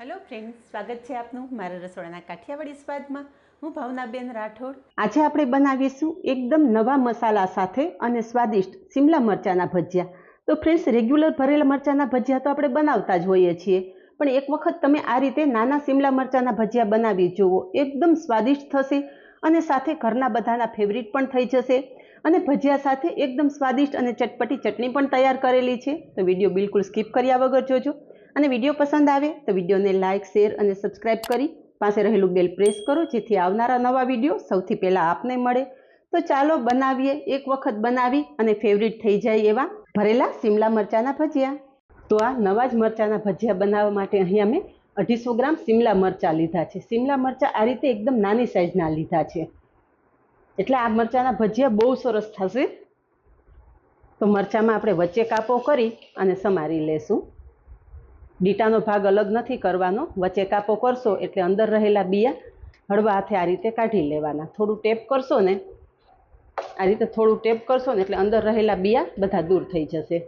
Hello friend સ્વાગત છે આપનું મારા રસોડાના કાઠિયાવાડી સ્વાદમાં. હું ભાવનાબેન રાઠોડ. આજે આપણે બનાવીશું એકદમ નવા મસાલા સાથે અને સ્વાદિષ્ટ સિમલા મરચાંના ભજીયા. તો ફ્રેન્ડ્સ રેગ્યુલર ભરેલા મરચાંના ભજીયા તો આપણે બનાવતા જ હોઈએ છીએ. પણ એક વખત તમે આ રીતે નાના સિમલા મરચાંના ભજીયા બનાવી જુઓ. એકદમ સ્વાદિષ્ટ થશે અને સાથે ઘરના બધાના ફેવરિટ પણ થઈ જશે. અને ભજીયા સાથે એકદમ સ્વાદિષ્ટ અને ચટપટી ચટણી પણ તૈયાર કરેલી છે. તો વીડિયો બિલકુલ સ્કીપ કર્યા વગર જોજો. અને વીડિયો પસંદ આવે તો વિડીયોને લાઇક શેર અને સબસ્ક્રાઇબ કરી પાસે રહેલું બેલ પ્રેસ કરો, જેથી આવનારા નવા વીડિયો સૌથી પહેલાં આપને મળે. તો ચાલો બનાવીએ, એક વખત બનાવી અને ફેવરિટ થઈ જાય એવા ભરેલા સિમલા મરચાંના ભજીયા. તો આ નવા જ મરચાંના ભજીયા બનાવવા માટે અહીંયા મેં અઢીસો ગ્રામ સિમલા મરચાં લીધા છે. સિમલા મરચાં આ રીતે એકદમ નાની સાઇઝના લીધા છે. એટલે આ મરચાંના ભજીયા બહુ સરસ થશે. તો મરચાંમાં આપણે વચ્ચે કાપો કરી અને સમારી લેશું. ડીટાનો ભાગ અલગ નથી કરવાનો. વચ્ચે કાપો કરશો એટલે અંદર રહેલા બિયા હળવા હાથે આ રીતે કાઢી લેવાના. થોડું ટેપ કરશો ને, આ રીતે થોડું ટેપ કરશો ને એટલે અંદર રહેલા બિયા બધા દૂર થઈ જશે.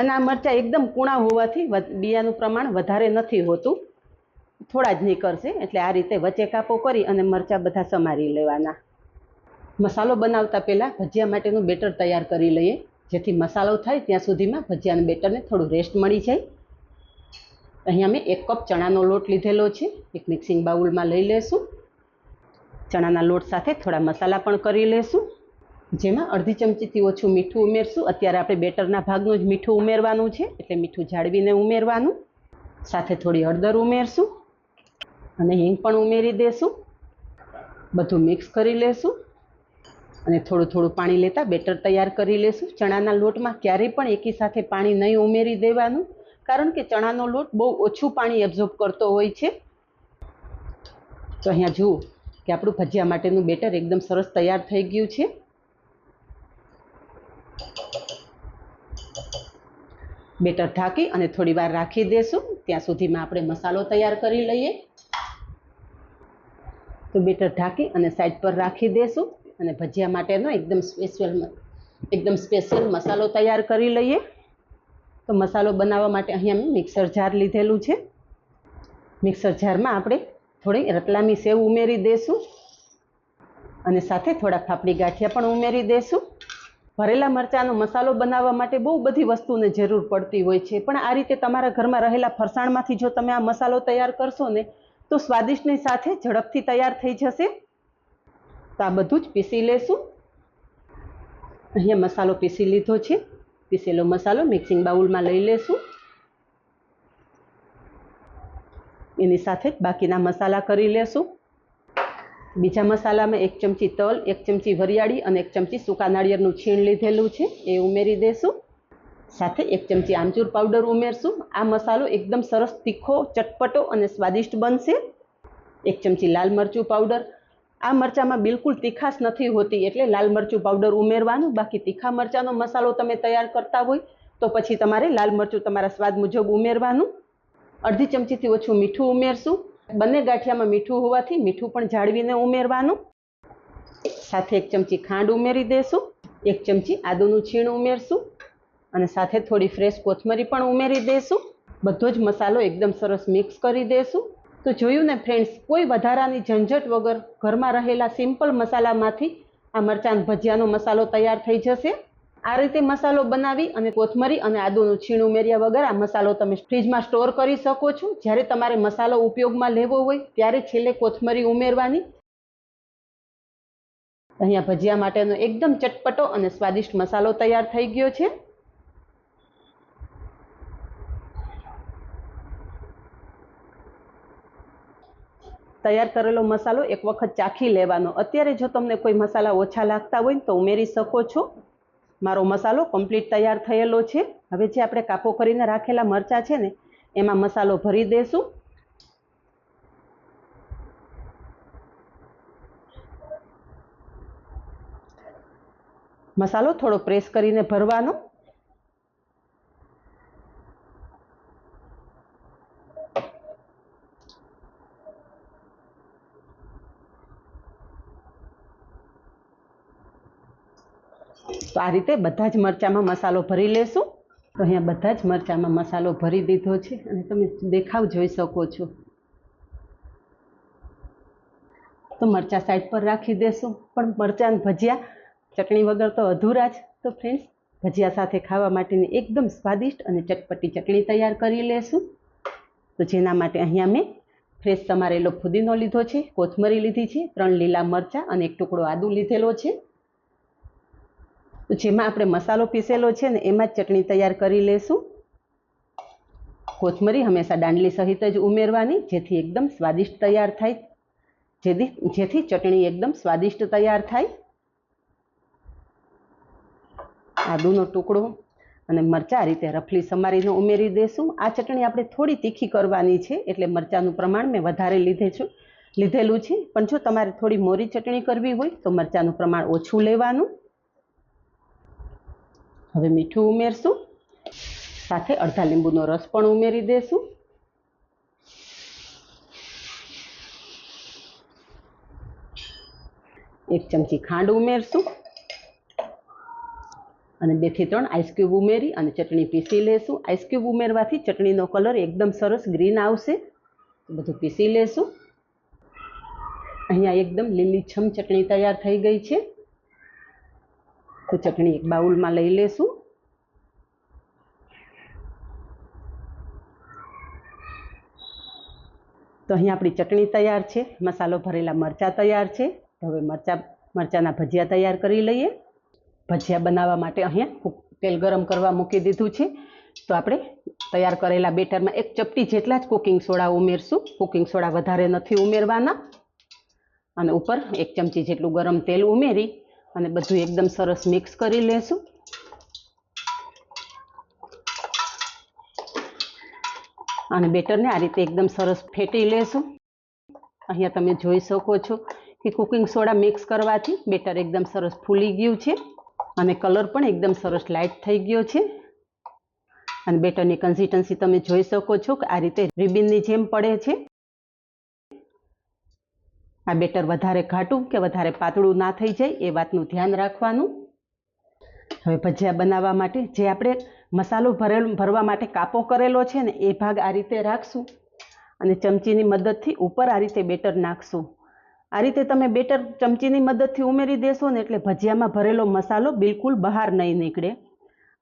અને આ મરચાં એકદમ કૂણા હોવાથી બિયાનું પ્રમાણ વધારે નથી હોતું. થોડા જ નીકળશે એટલે આ રીતે વચ્ચે કાપો કરી અને મરચાં બધા સમારી લેવાના. મસાલો બનાવતા પહેલાં ભજીયા માટેનું બેટર તૈયાર કરી લઈએ. જેથી મસાલો થાય ત્યાં સુધીમાં ભજીયાના બેટરને થોડું રેસ્ટ મળી જાય. અહીંયા મેં એક કપ ચણાનો લોટ લીધેલો છે. એક મિક્સિંગ બાઉલમાં લઈ લેશું. ચણાના લોટ સાથે થોડા મસાલા પણ કરી લેશું. જેમાં અડધી ચમચીથી ઓછું મીઠું ઉમેરશું. અત્યારે આપણે બેટરના ભાગનું જ મીઠું ઉમેરવાનું છે, એટલે મીઠું જાળવીને ઉમેરવાનું. સાથે થોડી હળદર ઉમેરશું અને હિંગ પણ ઉમેરી દેશું. બધું મિક્સ કરી લેશું. અને થોડું થોડું પાણી લેતા બેટર તૈયાર કરી લેશું. ચણાના લોટમાં ક્યારેય પણ એકી સાથે પાણી નહીં ઉમેરી દેવાનું, કારણ કે ચણાનો લોટ બહુ ઓછું પાણી એબ્ઝોર્બ કરતો હોય છે. તો અહીંયા જુઓ કે આપણું ભજીયા માટેનું બેટર એકદમ સરસ તૈયાર થઈ ગયું છે. બેટર ઢાંકી અને થોડી વાર રાખી દેશું. ત્યાં સુધીમાં આપણે મસાલો તૈયાર કરી લઈએ. તો બેટર ઢાંકી અને સાઈડ પર રાખી દેશું. અને ભજીયા માટેનો એકદમ સ્પેશિયલ એકદમ સ્પેશિયલ મસાલો તૈયાર કરી લઈએ. તો મસાલો બનાવવા માટે અહીંયા મેં મિક્સર જાર લીધેલું છે. મિક્સર જારમાં આપણે થોડી રતલામી સેવ ઉમેરી દઈશું અને સાથે થોડા ફાફડી ગાંઠિયા પણ ઉમેરી દઈશું ભરેલા મરચાંનો મસાલો બનાવવા માટે બહુ બધી વસ્તુને જરૂર પડતી હોય છે. પણ આ રીતે તમારા ઘરમાં રહેલા ફરસાણમાંથી જો તમે આ મસાલો તૈયાર કરશો ને, તો સ્વાદિષ્ટની સાથે ઝડપથી તૈયાર થઈ જશે. તો આ બધું જ પીસી લેશું. અહીંયા મસાલો પીસી લીધો છે. પીસેલો મસાલો મિક્સિંગ બાઉલમાં લઈ લેશું. એની સાથે જ બાકીના મસાલા કરી લેશું. બીજા મસાલામાં એક ચમચી તલ, એક ચમચી વરિયાળી અને એક ચમચી સૂકા નાળિયેરનું છીણ લીધેલું છે. એ ઉમેરી દેશું. સાથે એક ચમચી આમચૂર પાવડર ઉમેરશું. આ મસાલો એકદમ સરસ તીખો, ચટપટો અને સ્વાદિષ્ટ બનશે. એક ચમચી લાલ મરચું પાવડર આ મરચાંમાં બિલકુલ તીખાશ નથી હોતી, એટલે લાલ મરચું પાવડર ઉમેરવાનું. બાકી તીખા મરચાંનો મસાલો તમે તૈયાર કરતા હોય, તો પછી તમારે લાલ મરચું તમારા સ્વાદ મુજબ ઉમેરવાનું. અડધી ચમચીથી ઓછું મીઠું ઉમેરશું. બંને ગાંઠિયામાં મીઠું હોવાથી મીઠું પણ જાળવીને ઉમેરવાનું. સાથે એક ચમચી ખાંડ ઉમેરી દેશું. એક ચમચી આદુનું છીણ ઉમેરશું. અને સાથે થોડી ફ્રેશ કોથમરી પણ ઉમેરી દેશું. બધો જ મસાલો એકદમ સરસ મિક્સ કરી દેશું. તો જોયું ને ફ્રેન્ડ્સ કોઈ વધારાની ઝંઝટ વગર ઘરમાં રહેલા સિમ્પલ મસાલામાંથી આ મરચાં ભજીયાનો મસાલો તૈયાર થઈ જશે. આ રીતે મસાલો બનાવી અને કોથમરી અને આદુનું છીણ ઉમેર્યા વગર આ મસાલો તમે ફ્રીજમાં સ્ટોર કરી શકો છો. જ્યારે તમારે મસાલો ઉપયોગમાં લેવો હોય ત્યારે છેલ્લે કોથમરી ઉમેરવાની. અહીંયા ભજીયા માટેનો એકદમ ચટપટો અને સ્વાદિષ્ટ મસાલો તૈયાર થઈ ગયો છે. તૈયાર કરેલો મસાલો એક વખત ચાખી લેવાનો. અત્યારે જો તમને કોઈ મસાલા ઓછા લાગતા હોય તો ઉમેરી શકો છો. મારો મસાલો કમ્પ્લીટ તૈયાર થયેલો છે. હવે જે આપણે કાપો કરીને રાખેલા મરચાં છે ને, એમાં મસાલો ભરી દેશું. મસાલો થોડો પ્રેસ કરીને ભરવાનો. તો આ રીતે બધા જ મરચાંમાં મસાલો ભરી લેશું. તો અહીંયા બધા જ મરચાંમાં મસાલો ભરી દીધો છે અને તમે દેખાવ જોઈ શકો છો. તો મરચાં સાઈડ પર રાખી દેશું. પણ મરચાં ભજીયા ચટણી વગર તો અધૂરા જ. તો ફ્રેન્ડ્સ ભજીયા સાથે ખાવા માટેની એકદમ સ્વાદિષ્ટ અને ચટપટી ચટણી તૈયાર કરી લેશું. તો જેના માટે અહીંયા મેં ફ્રેશ સમારેલો ફુદીનો લીધો છે, કોથમરી લીધી છે, ત્રણ લીલા મરચાં અને એક ટુકડો આદુ લીધેલો છે. તો જેમાં આપણે મસાલો પીસેલો છે ને એમાં જ ચટણી તૈયાર કરી લેશું. કોથમરી હંમેશા દાંડલી સહિત જ ઉમેરવાની, જેથી એકદમ સ્વાદિષ્ટ તૈયાર થાય. જેથી જેથી ચટણી એકદમ સ્વાદિષ્ટ તૈયાર થાય. આદુનો ટુકડો અને મરચાં રીતે રફલી સમારીને ઉમેરી દઈશું આ ચટણી આપણે થોડી તીખી કરવાની છે, એટલે મરચાંનું પ્રમાણ મેં વધારે લીધે છું, લીધેલું છે. પણ જો તમારે થોડી મોરી ચટણી કરવી હોય, તો મરચાંનું પ્રમાણ ઓછું લેવાનું. હવે મીઠું ઉમેરશું. સાથે અડધા લીંબુનો રસ પણ ઉમેરી દેશું. એક ચમચી ખાંડ ઉમેરશું. અને બેથી ત્રણ આઈસક્યુબ ઉમેરી અને ચટણી પીસી લેશું. આઈસક્યુબ ઉમેરવાથી ચટણીનો કલર એકદમ સરસ ગ્રીન આવશે. બધું પીસી લેશું. અહીંયા એકદમ લીલીછમ ચટણી તૈયાર થઈ ગઈ છે. તો ચટણી એક બાઉલમાં લઈ લેશું. તો અહીં આપણી ચટણી તૈયાર છે, મસાલો ભરેલા મરચાં તૈયાર છે. હવે મરચાં, મરચાંના ભજીયા તૈયાર કરી લઈએ. ભજીયા બનાવવા માટે અહીંયા તેલ ગરમ કરવા મૂકી દીધું છે. તો આપણે તૈયાર કરેલા બેટરમાં એક ચપટી જેટલા જ કુકિંગ સોડા ઉમેરશું. કુકિંગ સોડા વધારે નથી ઉમેરવાના. અને ઉપર એક ચમચી જેટલું ગરમ તેલ ઉમેરી અને બધું એકદમ સરસ મિક્સ કરી લેશું. અને બેટરને આ રીતે એકદમ સરસ ફેટી લેશું. અહીંયા તમે જોઈ શકો છો કે કુકિંગ સોડા મિક્સ કરવાથી બેટર એકદમ સરસ ફૂલી ગયું છે અને કલર પણ એકદમ સરસ લાઇટ થઈ ગયો છે. અને બેટરની કન્સિસ્ટન્સી તમે જોઈ શકો છો કે આ રીતે રિબિનની જેમ પડે છે. આ બેટર વધારે ઘાટું કે વધારે પાતળું ના થઈ જાય એ વાતનું ધ્યાન રાખવાનું. હવે ભજીયા બનાવવા માટે જે આપણે મસાલો ભરેલ, ભરવા માટે કાપો કરેલો છે ને, એ ભાગ આ રીતે રાખશું અને ચમચીની મદદથી ઉપર આ રીતે બેટર નાખશું. આ રીતે તમે બેટર ચમચીની મદદથી ઉમેરી દેશો ને એટલે ભજીયામાં ભરેલો મસાલો બિલકુલ બહાર નહીં નીકળે.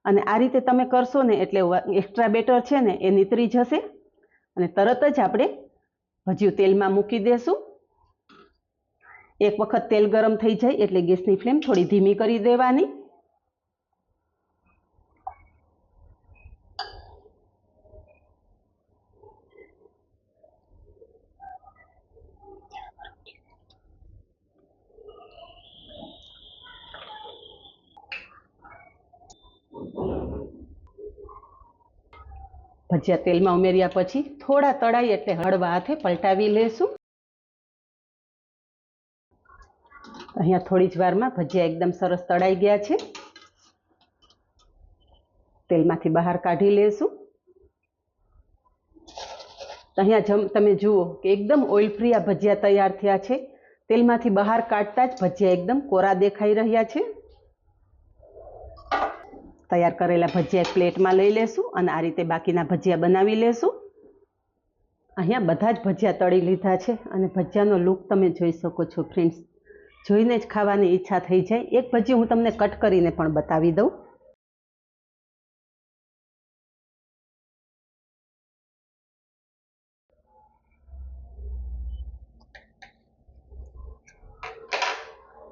અને આ રીતે તમે કરશો ને એટલે એક્સ્ટ્રા બેટર છે ને એ નીતરી જશે. અને તરત જ આપણે ભજીયું તેલમાં મૂકી દેશું. એક વખત તેલ ગરમ થઈ જાય એટલે ગેસની ફ્લેમ થોડી ધીમી કરી દેવાની. ભજીયા તેલમાં ઉમેર્યા પછી થોડા તળાઈ એટલે હળવા હાથે પલટાવી લેશું. અહીંયા થોડી જ વારમાં ભજીયા એકદમ સરસ તળાઈ ગયા છે. તેલમાંથી બહાર કાઢી લેશું. અહીંયા જમ, તમે જુઓ કે એકદમ ઓઇલ ફ્રી આ ભજીયા તૈયાર થયા છે. તેલમાંથી બહાર કાઢતા જ ભજીયા એકદમ કોરા દેખાઈ રહ્યા છે. તૈયાર કરેલા ભજીયા એક પ્લેટમાં લઈ લેશું અને આ રીતે બાકીના ભજીયા બનાવી લેશું. અહીંયા બધા જ ભજીયા તળી લીધા છે અને ભજીયાનો લુક તમે જોઈ શકો છો, ફ્રેન્ડ્સ. જોઈને જ ખાવાની ઈચ્છા થઈ જાય. એક ભજી હું તમને કટ કરીને પણ બતાવી દઉં.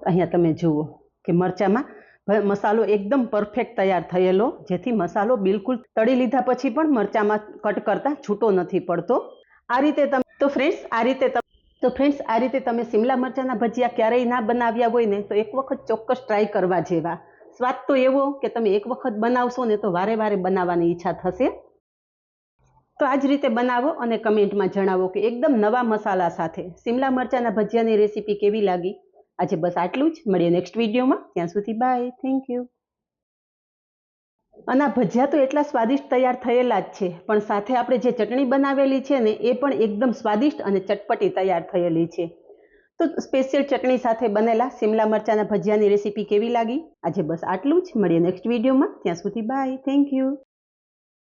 અહીંયા તમે જુઓ કે મરચાંમાં મસાલો એકદમ પરફેક્ટ તૈયાર થયેલો, જેથી મસાલો બિલકુલ તળી લીધા પછી પણ મરચામાં કટ કરતાં છૂટો નથી પડતો. આ રીતે તમે, તો ફ્રેન્ડ્સ આ રીતે તો ફ્રેન્ડ્સ આ રીતે તમે સિમલા મરચાંના ભજીયા ક્યારેય ના બનાવ્યા હોય ને, તો એક વખત ચોક્કસ ટ્રાય કરવા જેવા. સ્વાદ તો એવો કે તમે એક વખત બનાવશો ને તો વારે વારે બનાવવાની ઈચ્છા થશે. તો આ જ રીતે બનાવો અને કમેન્ટમાં જણાવો કે એકદમ નવા મસાલા સાથે સિમલા મરચાંના ભજીયાની રેસીપી કેવી લાગી? આજે બસ આટલું જ. મળીએ નેક્સ્ટ વિડીયોમાં ત્યાં સુધી બાય થેન્ક યુ અને આ ભજીયા તો એટલા સ્વાદિષ્ટ તૈયાર થયેલા જ છે. પણ સાથે આપણે જે ચટણી બનાવેલી છે ને, એ પણ એકદમ સ્વાદિષ્ટ અને ચટપટી તૈયાર થયેલી છે. તો સ્પેશિયલ ચટણી સાથે બનેલા સિમલા મરચાંના ભજીયાની રેસીપી કેવી લાગી? આજે બસ આટલું જ. મળીએ નેક્સ્ટ વિડીયોમાં. ત્યાં સુધી બાય. Thank you.